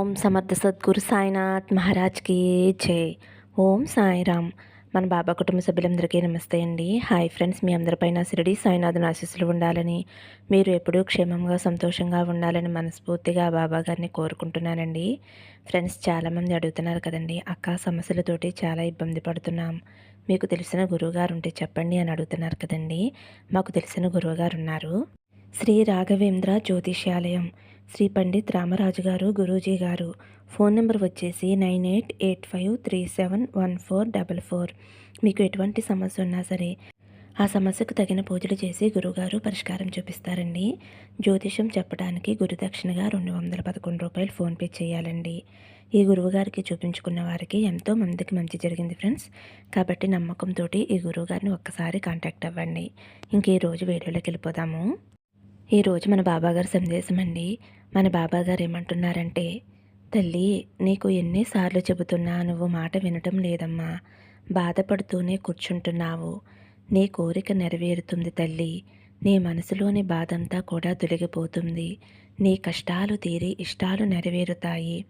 ఓం సమర్థ సద్గురు సాయినాథ్ మహారాజ్కి జై. ఓం సాయిరామ్. మన బాబా కుటుంబ సభ్యులందరికీ నమస్తే అండి. హాయ్ ఫ్రెండ్స్ మీ అందరిపైన షిరిడి సాయినాథుని ఆశీస్సులు ఉండాలని మీరు ఎప్పుడూ క్షేమంగా సంతోషంగా ఉండాలని మనస్ఫూర్తిగా బాబా గారిని కోరుకుంటున్నానండి. ఫ్రెండ్స్ చాలామంది అడుగుతున్నారు కదండి అక్క సమస్యలతోటి చాలా ఇబ్బంది పడుతున్నాం. మీకు తెలిసిన గురువుగారు ఉంటే చెప్పండి అని అడుగుతున్నారు కదండి. మాకు తెలిసిన గురువుగారు ఉన్నారు. శ్రీ రాఘవేంద్ర జ్యోతిష్యాలయం. శ్రీ పండిత్ రామరాజు గారు గురూజీ గారు. ఫోన్ నెంబర్ వచ్చేసి nine eight eight five three seven one four double four. మీకు ఎటువంటి సమస్య ఉన్నా సరే ఆ సమస్యకు తగిన పూజలు చేసి గురుగారు పరిష్కారం చూపిస్తారండి. జ్యోతిషం చెప్పడానికి గురుదక్షిణగా రెండు వందల పదకొండు రూపాయలు ఫోన్పే చేయాలండి. ఈ గురువుగారికి చూపించుకున్న వారికి ఎంతో మందికి మంచి జరిగింది ఫ్రెండ్స్. కాబట్టి నమ్మకంతో ఈ గురువుగారిని ఒక్కసారి కాంటాక్ట్ అవ్వండి. ఇంక ఈ రోజు వీడియోలోకి వెళ్ళిపోదాము. ఈరోజు మన బాబాగారి సందేశం అండి. మన బాబాగారు ఏమంటున్నారంటే తల్లి నీకు ఎన్నిసార్లు చెబుతున్నా నువ్వు మాట వినటం లేదమ్మా. బాధపడుతూనే కూర్చుంటున్నావు. నీ కోరిక నెరవేరుతుంది తల్లి. నీ మనసులోని బాధంతా కూడా తొలగిపోతుంది. నీ కష్టాలు తీరి ఇష్టాలు నెరవేరుతాయి.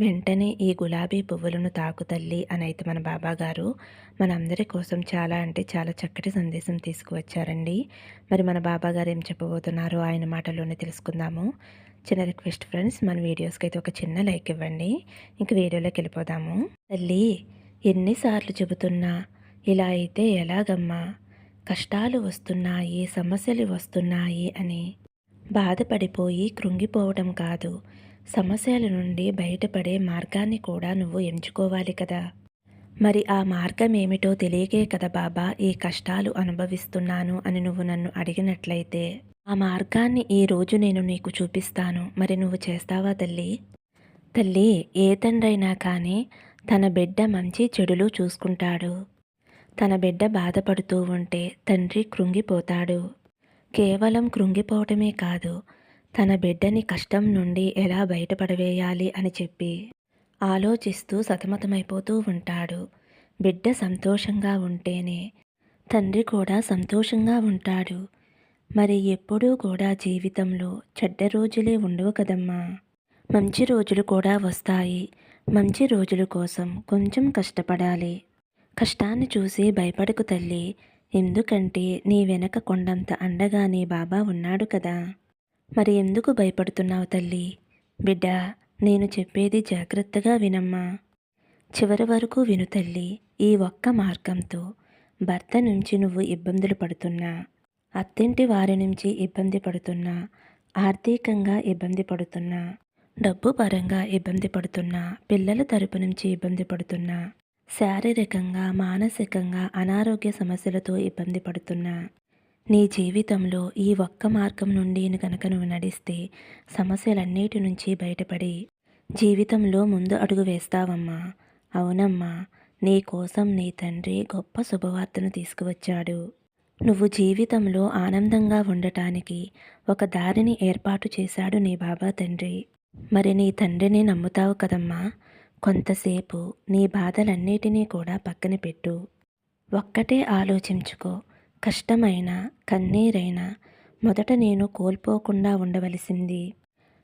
వెంటనే ఈ గులాబీ పువ్వులను తాకు తల్లి అని అయితే మన బాబాగారు మనందరి కోసం చాలా అంటే చాలా చక్కటి సందేశం తీసుకువచ్చారండి. మరి మన బాబాగారు ఏం చెప్పబోతున్నారో ఆయన మాటల్లోనే తెలుసుకుందాము. చిన్న రిక్వెస్ట్ ఫ్రెండ్స్ మన వీడియోస్కి అయితే ఒక చిన్న లైక్ ఇవ్వండి. ఇంక వీడియోలోకి వెళ్ళిపోదాము. తల్లి ఎన్నిసార్లు చెబుతున్నా ఇలా అయితే ఎలాగమ్మా? కష్టాలు వస్తున్నాయి సమస్యలు వస్తున్నాయి అని బాధపడిపోయి కృంగిపోవడం కాదు. సమస్యల నుండి బయటపడే మార్గాన్ని కూడా నువ్వు ఎంచుకోవాలి కదా. మరి ఆ మార్గం ఏమిటో తెలియకే కదా బాబా ఈ కష్టాలు అనుభవిస్తున్నాను అని నువ్వు నన్ను అడిగినట్లయితే. ఆ మార్గాన్ని ఈ రోజు నేను నీకు చూపిస్తాను. మరి నువ్వు చేస్తావా తల్లి? తల్లి ఏ తండ్రైనా కానీ తన బిడ్డ మంచి చెడులు చూసుకుంటాడు. తన బిడ్డ బాధపడుతూ ఉంటే తండ్రి కృంగిపోతాడు. కేవలం కృంగిపోవటమే కాదు తన బిడ్డని కష్టం నుండి ఎలా బయటపడవేయాలి అని చెప్పి ఆలోచిస్తూ సతమతమైపోతూ ఉంటాడు. బిడ్డ సంతోషంగా ఉంటేనే తండ్రి కూడా సంతోషంగా ఉంటాడు. మరి ఎప్పుడూ కూడా జీవితంలో చెడ్డ రోజులే ఉండవు కదమ్మా. మంచి రోజులు కూడా వస్తాయి. మంచి రోజుల కోసం కొంచెం కష్టపడాలి. కష్టాన్ని చూసి భయపడకు తల్లి. ఎందుకంటే నీ వెనక కొండంత అండగా నీ బాబా ఉన్నాడు కదా. మరి ఎందుకు భయపడుతున్నావు తల్లి? బిడ్డ నేను చెప్పేది జాగ్రత్తగా వినమ్మా. చివరి వరకు విను తల్లి ఈ ఒక్క మార్గంతో భర్త నుంచి నువ్వు ఇబ్బందులు పడుతున్నా. అత్తింటి వారి నుంచి ఇబ్బంది పడుతున్నా. ఆర్థికంగా ఇబ్బంది పడుతున్నా. డబ్బు పరంగా ఇబ్బంది పడుతున్నా. పిల్లల తరపు నుంచి ఇబ్బంది పడుతున్నా. శారీరకంగా మానసికంగా అనారోగ్య సమస్యలతో ఇబ్బంది పడుతున్నా. నీ జీవితంలో ఈ ఒక్క మార్గం నుండి కనుక నువ్వు నడిస్తే సమస్యలన్నిటి నుంచి బయటపడి జీవితంలో ముందు అడుగు వేస్తావమ్మా. అవునమ్మా నీ కోసం నీ తండ్రి గొప్ప శుభవార్తను తీసుకువచ్చాడు. నువ్వు జీవితంలో ఆనందంగా ఉండటానికి ఒక దారిని ఏర్పాటు చేశాడు నీ బాబా తండ్రి. మరి నీ తండ్రిని నమ్ముతావు కదమ్మా. కొంతసేపు నీ బాధలన్నిటినీ కూడా పక్కన పెట్టు. ఒక్కటే ఆలోచించుకో కష్టమైన కన్నీరైన మొదట నేను కోల్పోకుండా ఉండవలసింది.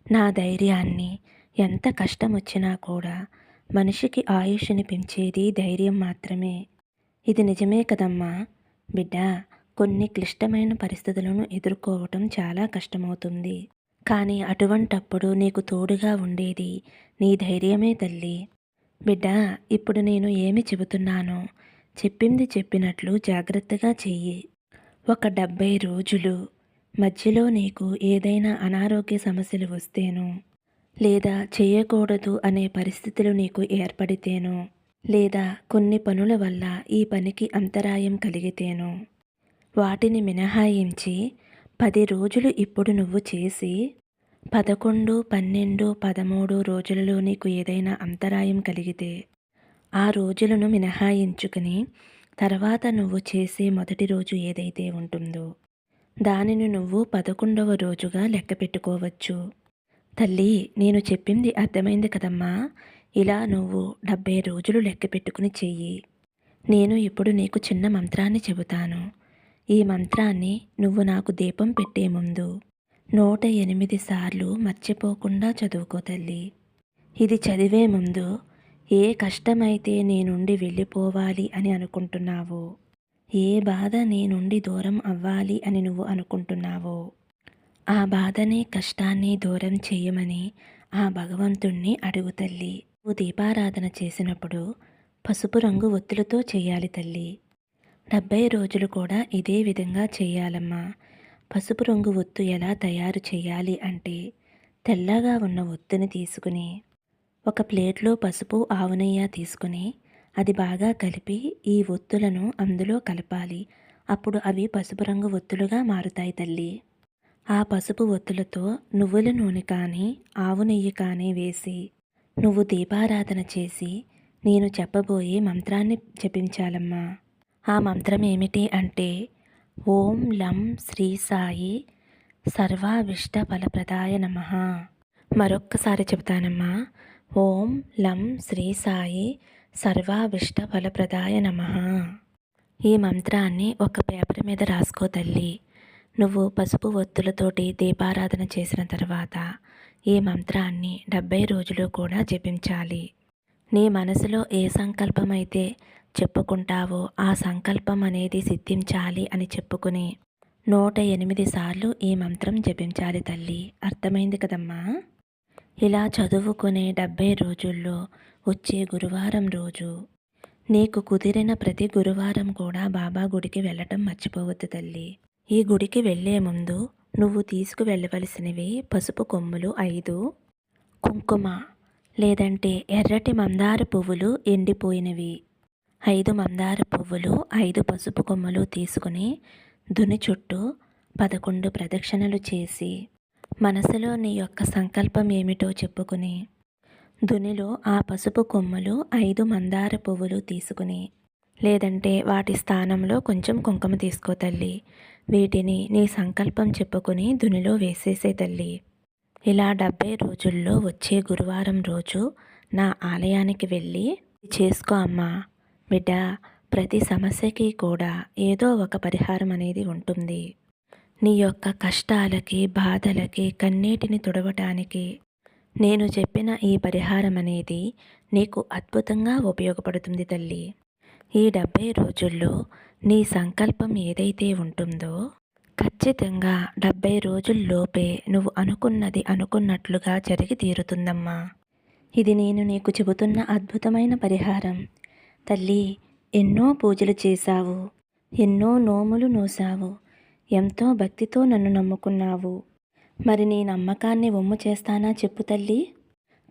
నా ధైర్యాన్ని ఎంత కష్టం వచ్చినా కూడా మనిషికి ఆయుష్ని పెంచేది ధైర్యం మాత్రమే. ఇది నిజమే కదమ్మా! బిడ్డ కొన్ని క్లిష్టమైన పరిస్థితులను ఎదుర్కోవటం చాలా కష్టమవుతుంది. కానీ అటువంటప్పుడు నీకు తోడుగా ఉండేది నీ ధైర్యమే తల్లి. బిడ్డ ఇప్పుడు నేను ఏమి చెబుతున్నానో చెప్పింది చెప్పినట్లు జాగ్రత్తగా చెయ్యి. ఒక డెబ్బై రోజులు. మధ్యలో నీకు ఏదైనా అనారోగ్య సమస్యలు వస్తేనో లేదా చేయకూడదు అనే పరిస్థితులు నీకు ఏర్పడితేనో లేదా కొన్ని పనుల వల్ల ఈ పనికి అంతరాయం కలిగితేనో వాటిని మినహాయించి పది రోజులు ఇప్పుడు నువ్వు చేసి పదకొండు పన్నెండు పదమూడు రోజులలో నీకు ఏదైనా అంతరాయం కలిగితే ఆ రోజులను మినహాయించుకుని తర్వాత నువ్వు చేసే మొదటి రోజు ఏదైతే ఉంటుందో దానిని నువ్వు పదకొండవ రోజుగా లెక్క పెట్టుకోవచ్చు. తల్లి నేను చెప్పింది అర్థమైంది కదమ్మా. ఇలా నువ్వు డెబ్బై రోజులు లెక్క పెట్టుకుని చెయ్యి. నేను ఇప్పుడు నీకు చిన్న మంత్రాన్ని చెబుతాను. ఈ మంత్రాన్ని నువ్వు నాకు దీపం పెట్టే ముందు నూట ఎనిమిది సార్లు మర్చిపోకుండా చదువుకో తల్లి. ఇది చదివే ముందు ఏ కష్టమైతే నీ నుండి వెళ్ళిపోవాలి అని అనుకుంటున్నావో ఏ బాధ నీ నుండి దూరం అవ్వాలి అని నువ్వు అనుకుంటున్నావో ఆ బాధని కష్టాన్ని దూరం చేయమని ఆ భగవంతుణ్ణి అడుగు తల్లి. నువ్వు దీపారాధన చేసినప్పుడు పసుపు రంగు ఒత్తులతో చేయాలి తల్లి. డెబ్బై రోజులు కూడా ఇదే విధంగా చేయాలమ్మా. పసుపు రంగు ఒత్తు ఎలా తయారు చేయాలి అంటే తెల్లగా ఉన్న ఒత్తుని తీసుకుని ఒక ప్లేట్లో పసుపు ఆవు నెయ్యి తీసుకుని అది బాగా కలిపి ఈ ఒత్తులను అందులో కలపాలి. అప్పుడు అవి పసుపు రంగు ఒత్తులుగా మారుతాయి తల్లి. ఆ పసుపు ఒత్తులతో నువ్వుల నూనె కానీ ఆవు నెయ్యి కానీ వేసి నువ్వు దీపారాధన చేసి నేను చెప్పబోయే మంత్రాన్ని జపించాలమ్మా. ఆ మంత్రం ఏమిటి అంటే ఓం లం శ్రీ సాయి సర్వాభిష్ట ఫలప్రదాయ నమ. మరొక్కసారి చెబుతానమ్మా ఓం లం శ్రీ సాయి సర్వాభిష్ట ఫలప్రదాయ నమ. ఈ మంత్రాన్ని ఒక పేపర్ మీద రాసుకో తల్లి. నువ్వు పసుపు ఒత్తులతోటి దీపారాధన చేసిన తర్వాత ఈ మంత్రాన్ని డెబ్బై రోజులు కూడా జపించాలి. నీ మనసులో ఏ సంకల్పం అయితే చెప్పుకుంటావో ఆ సంకల్పం అనేది సిద్ధించాలి అని చెప్పుకుని నూట ఎనిమిది సార్లు ఈ మంత్రం జపించాలి తల్లి. అర్థమైంది కదమ్మా? ఇలా చదువుకునే డెబ్బై రోజుల్లో వచ్చే గురువారం రోజు. నీకు కుదిరిన ప్రతి గురువారం కూడా బాబా గుడికి వెళ్ళటం మర్చిపోవద్దు తల్లి. ఈ గుడికి వెళ్ళే ముందు నువ్వు తీసుకువెళ్ళవలసినవి పసుపు కొమ్ములు ఐదు కుంకుమ లేదంటే ఎర్రటి మందార పువ్వులు ఎండిపోయినవి. ఐదు మందార పువ్వులు ఐదు పసుపు కొమ్మలు తీసుకుని దుని చుట్టూ పదకొండు ప్రదక్షిణలు చేసి మనసులో నీ యొక్క సంకల్పం ఏమిటో చెప్పుకుని దునిలో ఆ పసుపు కొమ్మలు ఐదు మందార పువ్వులు తీసుకుని లేదంటే వాటి స్థానంలో కొంచెం కుంకుమ తీసుకో తల్లి. వీటిని నీ సంకల్పం చెప్పుకుని దునిలో వేసేసే తల్లి. ఇలా డెబ్బై రోజుల్లో వచ్చే గురువారం రోజు నా ఆలయానికి వెళ్ళి చేసుకో అమ్మా. బిడ్డ ప్రతి సమస్యకి కూడా ఏదో ఒక పరిహారం అనేది ఉంటుంది. నీ యొక్క కష్టాలకి బాధలకి కన్నీటిని తుడవటానికి నేను చెప్పిన ఈ పరిహారం అనేది నీకు అద్భుతంగా ఉపయోగపడుతుంది తల్లి. ఈ డెబ్బై రోజుల్లో నీ సంకల్పం ఏదైతే ఉంటుందో ఖచ్చితంగా డెబ్బై రోజుల్లోపే నువ్వు అనుకున్నది అనుకున్నట్లుగా జరిగి తీరుతుందమ్మా. ఇది నేను నీకు చెబుతున్న అద్భుతమైన పరిహారం. తల్లి ఎన్నో పూజలు చేశావు ఎన్నో నోములు నోసావు ఎంతో భక్తితో నన్ను నమ్ముకున్నావు. మరి నీ నమ్మకాన్ని ఒమ్ము చేస్తానా చెప్పు తల్లి.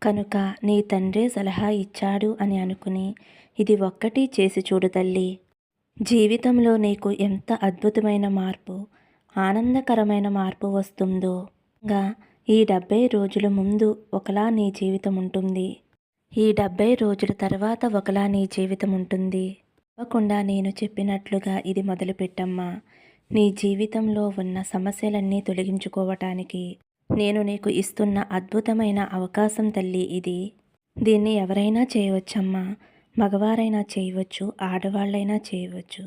కనుక నీ తండ్రే సలహా ఇచ్చాడు అని అనుకుని ఇది ఒక్కటి చేసి చూడు తల్లి. జీవితంలో నీకు ఎంత అద్భుతమైన మార్పు ఆనందకరమైన మార్పు వస్తుందో. గా ఈ డెబ్బై రోజుల ముందు ఒకలా నీ జీవితం ఉంటుంది. ఈ డెబ్బై రోజుల తర్వాత ఒకలా నీ జీవితం ఉంటుంది. తప్పకుండా నేను చెప్పినట్లుగా ఇది మొదలుపెట్టమ్మా. నీ జీవితంలో ఉన్న సమస్యలన్నీ తొలగించుకోవటానికి నేను నీకు ఇస్తున్న అద్భుతమైన అవకాశం తల్లి ఇది. దీన్ని ఎవరైనా చేయవచ్చమ్మా. మగవారైనా చేయవచ్చు ఆడవాళ్ళైనా చేయవచ్చు.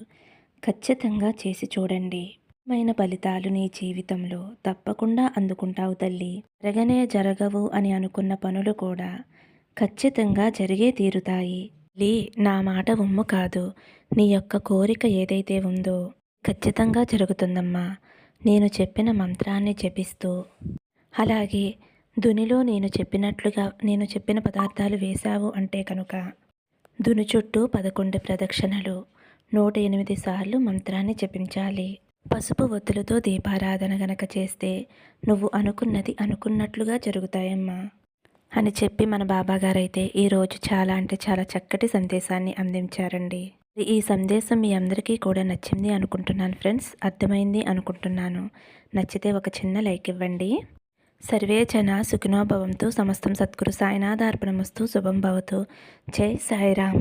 ఖచ్చితంగా చేసి చూడండి. మైన ఫలితాలు నీ జీవితంలో తప్పకుండా అందుకుంటావు తల్లి. జరగనే జరగవు అని అనుకున్న పనులు కూడా ఖచ్చితంగా జరిగే తీరుతాయి. లీ నా మాట ఉమ్ము కాదు. నీ యొక్క కోరిక ఏదైతే ఉందో ఖచ్చితంగా జరుగుతుందమ్మా. నేను చెప్పిన మంత్రాన్ని జపిస్తూ. అలాగే దునిలో నేను చెప్పినట్లుగా నేను చెప్పిన పదార్థాలు వేశావు అంటే కనుక దుని చుట్టూ పదకొండు ప్రదక్షిణలు నూట ఎనిమిది సార్లు మంత్రాన్ని జపించాలి. పసుపు ఒత్తులతో దీపారాధన గనక చేస్తే నువ్వు అనుకున్నది అనుకున్నట్లుగా జరుగుతాయమ్మా. అని చెప్పి మన బాబాగారైతే ఈరోజు చాలా అంటే చాలా చక్కటి సందేశాన్ని అందించారండి. ఈ సందేశం మీ అందరికీ కూడా నచ్చింది అనుకుంటున్నాను ఫ్రెండ్స్. అర్థమైంది అనుకుంటున్నాను. నచ్చితే ఒక చిన్న లైక్ ఇవ్వండి. సర్వే జన సుఖినోభవంతో సమస్తం సద్గురు సాయినాథార్పణమస్తు శుభం భవతు. జై సాయిరామ్.